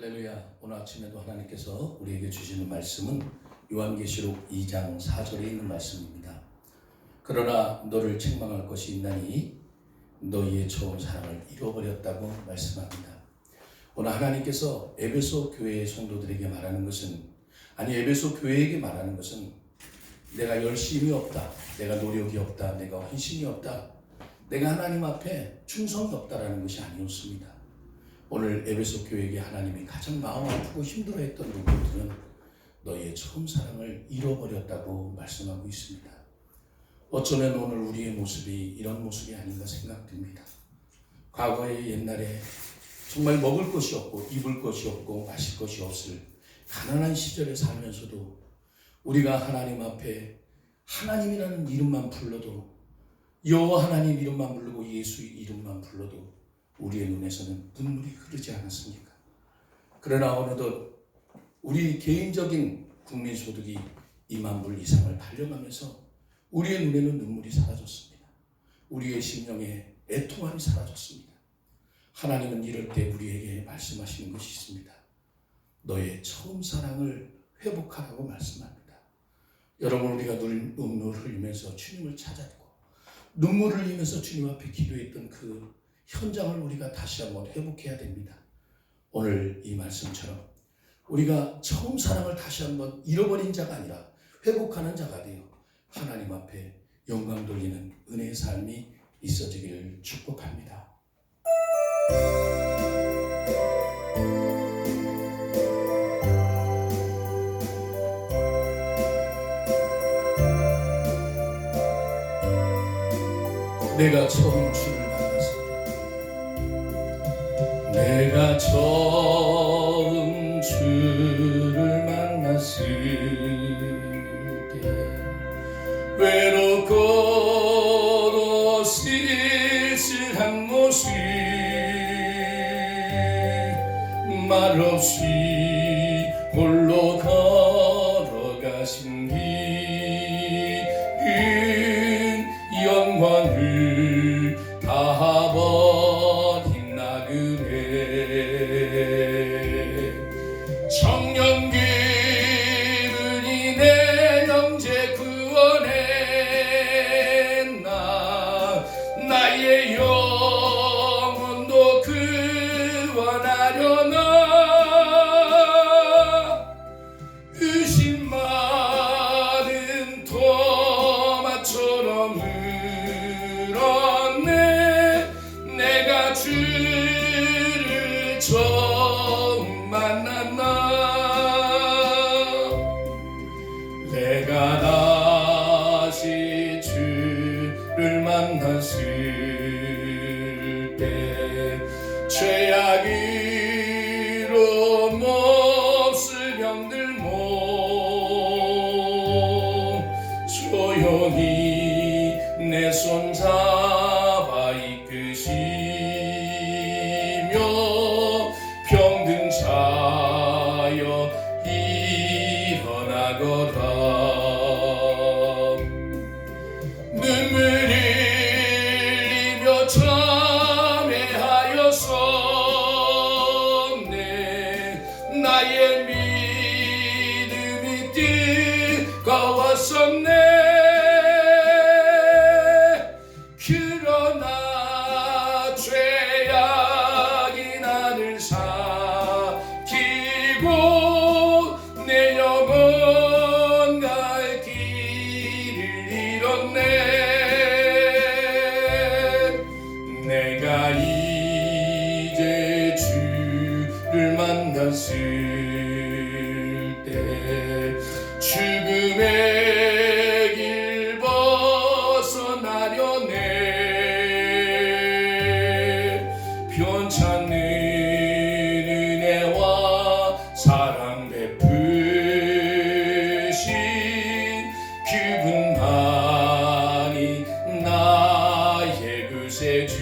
할렐루야. 오늘 아침에도 하나님께서 우리에게 주시는 말씀은 요한계시록 2장 4절에 있는 말씀입니다. 그러나 너를 책망할 것이 있나니 너희의 처음 사랑을 잃어버렸다고 말씀합니다. 오늘 하나님께서 에베소 교회의 성도들에게 말하는 것은 아니 에베소 교회에게 말하는 것은 내가 열심이 없다. 내가 노력이 없다. 내가 헌신이 없다. 내가 하나님 앞에 충성이 없다라는 것이 아니었습니다. 오늘 에베소 교회에게 하나님이 가장 마음 아프고 힘들어했던 부분들은 너희의 처음 사랑을 잃어버렸다고 말씀하고 있습니다. 어쩌면 오늘 우리의 모습이 이런 모습이 아닌가 생각됩니다. 과거의 옛날에 정말 먹을 것이 없고 입을 것이 없고 마실 것이 없을 가난한 시절에 살면서도 우리가 하나님 앞에 하나님이라는 이름만 불러도 여호와 하나님 이름만 부르고 예수 이름만 불러도 우리의 눈에서는 눈물이 흐르지 않았습니까? 그러나 어느덧 우리 개인적인 국민 소득이 2만 불 이상을 달려가면서 우리의 눈에는 눈물이 사라졌습니다. 우리의 심령에 애통함이 사라졌습니다. 하나님은 이럴 때 우리에게 말씀하시는 것이 있습니다. 너의 처음 사랑을 회복하라고 말씀합니다. 여러분 우리가 눈물을 흘리면서 주님을 찾았고 눈물을 흘리면서 주님 앞에 기도했던 그 현장을 우리가 다시 한번 회복해야 됩니다. 오늘 이 말씀처럼 우리가 처음 사랑을 다시 한번 잃어버린 자가 아니라 회복하는 자가 되어 하나님 앞에 영광 돌리는 은혜의 삶이 있어지기를 축복합니다. 내가 처음 주를 내가 처음 주를 만났을 때 외롭고도 쓸쓸한 모습 말없이 홀로 걸어가신 길은 영광을 다버 주를 만 믿음이 빛의 주,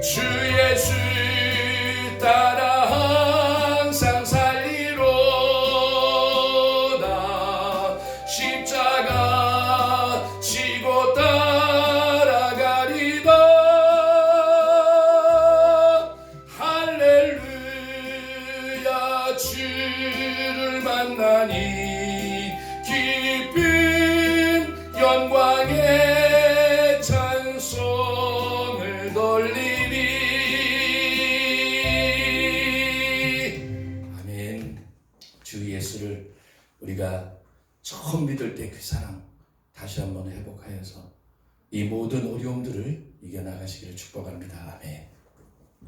주 예수 따라 항상 살리로다. 십자가 지고 따라가리다 할렐루야 주를 만나니 기쁨 영광에 주 예수를 우리가 처음 믿을 때 그 사랑 다시 한번 회복하여서 이 모든 어려움들을 이겨나가시기를 축복합니다. 아멘